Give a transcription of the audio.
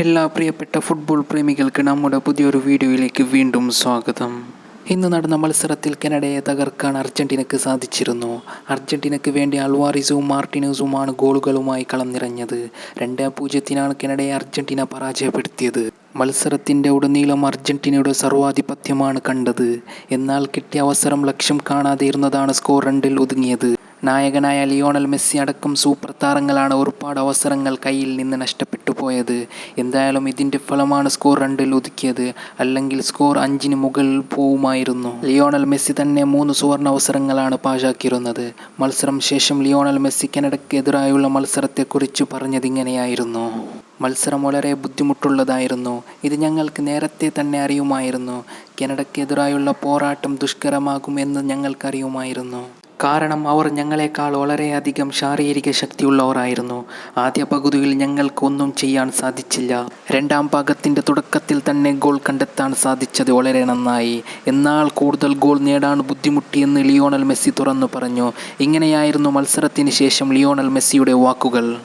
എല്ലാ പ്രിയപ്പെട്ട ഫുട്ബോൾ പ്രേമികൾക്ക് നമ്മുടെ പുതിയൊരു വീഡിയോയിലേക്ക് വീണ്ടും സ്വാഗതം. ഇന്ന് നടന്ന മത്സരത്തിൽ കനഡയെ തകർക്കാൻ അർജന്റീനയ്ക്ക് സാധിച്ചിരുന്നു. അർജന്റീനക്ക് വേണ്ടി അൽവാറിസും മാർട്ടിനസുമാണ് ഗോളുകളുമായി കളം നിറഞ്ഞത് രണ്ട് പൂജ്യത്തിനാണ് കനഡയെ അർജന്റീന പരാജയപ്പെടുത്തിയത്. മത്സരത്തിന്റെ ഉടനീളം അർജന്റീനയുടെ സർവാധിപത്യമാണ് കണ്ടത്. എന്നാൽ കിട്ടിയ അവസരം ലക്ഷ്യം കാണാതിരുന്നതാണ് സ്കോർ രണ്ടിൽ ഒതുങ്ങിയത്. നായകനായ ലിയോണൽ മെസ്സി അടക്കം സൂപ്പർ താരങ്ങളാണ് ഒരുപാട് അവസരങ്ങൾ കയ്യിൽ നിന്ന് നഷ്ടപ്പെട്ടു പോയത്. എന്തായാലും ഇതിന്റെ ഫലമാണ് സ്കോർ രണ്ടിൽ ഒതുക്കിയത്. അല്ലെങ്കിൽ സ്കോർ അഞ്ചിന് മുകളിൽ പോവുമായിരുന്നു. ലിയോണൽ മെസ്സി തന്നെ മൂന്ന് സുവർണ അവസരങ്ങളാണ് പാഴാക്കിയിരുന്നത്. മത്സരം ശേഷം ലിയോണൽ മെസ്സി കനഡയ്ക്കെതിരായുള്ള മത്സരത്തെക്കുറിച്ച് പറഞ്ഞതിങ്ങനെയായിരുന്നു മത്സരം വളരെ ബുദ്ധിമുട്ടുള്ളതായിരുന്നു. ഇത് ഞങ്ങൾക്ക് നേരത്തെ തന്നെ അറിയുമായിരുന്നു. കനഡയ്ക്കെതിരായുള്ള പോരാട്ടം ദുഷ്കരമാകുമെന്ന് ഞങ്ങൾക്കറിയുമായിരുന്നു. കാരണം അവർ ഞങ്ങളെക്കാൾ വളരെയധികം ശാരീരിക ശക്തിയുള്ളവരായിരുന്നു. ആദ്യ പകുതിയിൽ ഞങ്ങൾക്കൊന്നും ചെയ്യാൻ സാധിച്ചില്ല. രണ്ടാം ഭാഗത്തിന്റെ തുടക്കത്തിൽ തന്നെ ഗോൾ കണ്ടെത്താൻ സാധിച്ചത് വളരെ നന്നായി. എന്നാൽ കൂടുതൽ ഗോൾ നേടാൻ ബുദ്ധിമുട്ടിയെന്ന് ലിയോണൽ മെസ്സി തുറന്നു പറഞ്ഞു. ഇങ്ങനെയായിരുന്നു മത്സരത്തിന് ശേഷം ലിയോണൽ മെസ്സിയുടെ വാക്കുകൾ.